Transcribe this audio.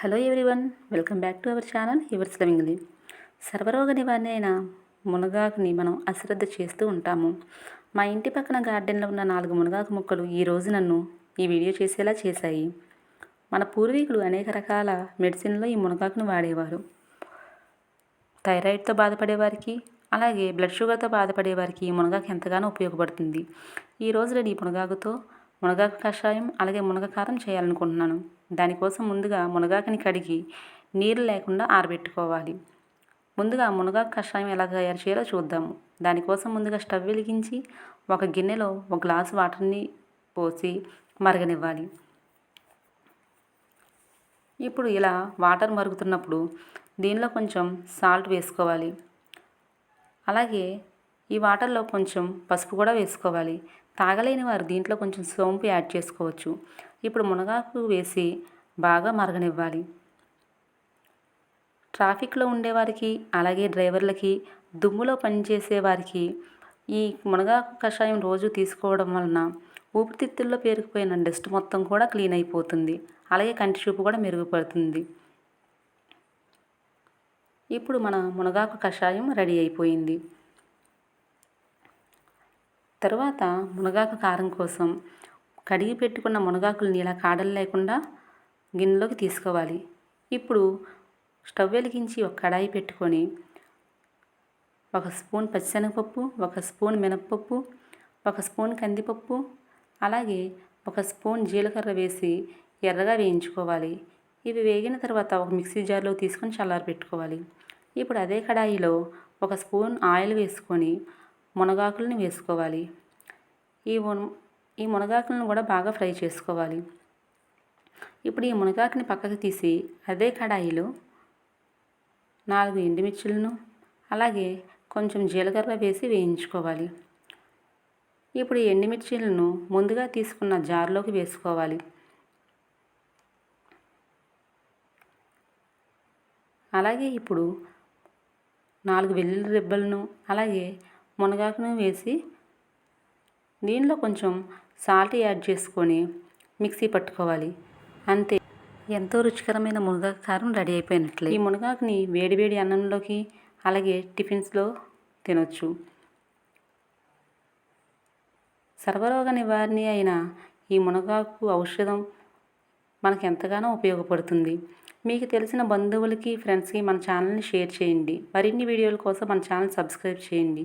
Hello everyone welcome back to our channel yours lovingly సర్వరోగ నివారణ అయిన మునగాకుని మనం అశ్రద్ధ చేస్తూ ఉంటాము. మా ఇంటి పక్కన గార్డెన్లో ఉన్న నాలుగు మునగాకు మొక్కలు ఈరోజు నన్ను ఈ వీడియో చేసేలా చేశాయి. మన పూర్వీకులు అనేక రకాల మెడిసిన్లో ఈ మునగాకును వాడేవారు. థైరాయిడ్తో బాధపడేవారికి అలాగే బ్లడ్ షుగర్తో బాధపడేవారికి ఈ మునగాకు ఎంతగానో ఉపయోగపడుతుంది. ఈ రోజు ఈ మునగాకుతో మునగాకు కషాయం అలాగే మునగకారం చేయాలనుకుంటున్నాను. దానికోసం ముందుగా మునగాకుని కడిగి నీరు లేకుండా ఆరబెట్టుకోవాలి. ముందుగా మునగాకు కషాయం ఎలా తయారు చేయాలో చూద్దాము దానికోసం ముందుగా స్టవ్ వెలిగించి ఒక గిన్నెలో ఒక గ్లాసు వాటర్ని పోసి మరగనివ్వాలి. ఇప్పుడు ఇలా వాటర్ మరుగుతున్నప్పుడు దీనిలో కొంచెం సాల్ట్ వేసుకోవాలి. అలాగే ఈ వాటర్లో కొంచెం పసుపు కూడా వేసుకోవాలి. తాగలేని వారు దీంట్లో కొంచెం సోంపు యాడ్ చేసుకోవచ్చు. ఇప్పుడు మునగాకు వేసి బాగా మరగనివ్వాలి. ట్రాఫిక్లో ఉండేవారికి అలాగే డ్రైవర్లకి దుమ్ములో పనిచేసే వారికి ఈ మునగాకు కషాయం రోజు తీసుకోవడం వలన ఊపిరితిత్తుల్లో పేరుకుపోయిన డస్ట్ మొత్తం కూడా క్లీన్ అయిపోతుంది. అలాగే కంటి చూపు కూడా మెరుగుపడుతుంది. ఇప్పుడు మన మునగాకు కషాయం రెడీ అయిపోయింది. తర్వాత మునగాకు కారం కోసం కడిగి పెట్టుకున్న మునగాకుల్ని ఇలా కాడలు లేకుండా గిన్నెలోకి తీసుకోవాలి. ఇప్పుడు స్టవ్ వెలిగించి ఒక కడాయి పెట్టుకొని ఒక స్పూన్ పచ్చిశనగపప్పు ఒక స్పూన్ మినప్పప్పు ఒక స్పూన్ కందిపప్పు అలాగే ఒక స్పూన్ జీలకర్ర వేసి ఎర్రగా వేయించుకోవాలి. ఇవి వేగిన తర్వాత ఒక మిక్సీ జార్లో తీసుకొని చల్లారి పెట్టుకోవాలి ఇప్పుడు అదే కడాయిలో ఒక స్పూన్ ఆయిల్ వేసుకొని మునగాకులను వేసుకోవాలి. ఈ ఈ మునగాకులను కూడా బాగా ఫ్రై చేసుకోవాలి. ఇప్పుడు ఈ మునగాకుని పక్కకు తీసి అదే కడాయిలో నాలుగు ఎండుమిర్చులను అలాగే కొంచెం జీలకర్ర వేసి వేయించుకోవాలి. ఇప్పుడు ఈ ఎండుమిర్చీలను ముందుగా తీసుకున్న జార్లోకి వేసుకోవాలి. అలాగే ఇప్పుడు నాలుగు వెల్లుల్లి రెబ్బలను అలాగే మునగాకును వేసి దీనిలో కొంచెం సాల్ట్ యాడ్ చేసుకొని మిక్సీ పట్టుకోవాలి. అంతే. ఎంతో రుచికరమైన మునగాకు కారం రెడీ అయిపోయినట్లే. ఈ మునగాకుని వేడివేడి అన్నంలోకి అలాగే టిఫిన్స్లో తినొచ్చు. సర్వరోగ నివారణ అయిన ఈ మునగాకు ఔషధం మనకు ఎంతగానో ఉపయోగపడుతుంది. మీకు తెలిసిన బంధువులకి ఫ్రెండ్స్కి మన ఛానల్ని షేర్ చేయండి. మరిన్ని వీడియోల కోసం మన ఛానల్ సబ్స్క్రైబ్ చేయండి.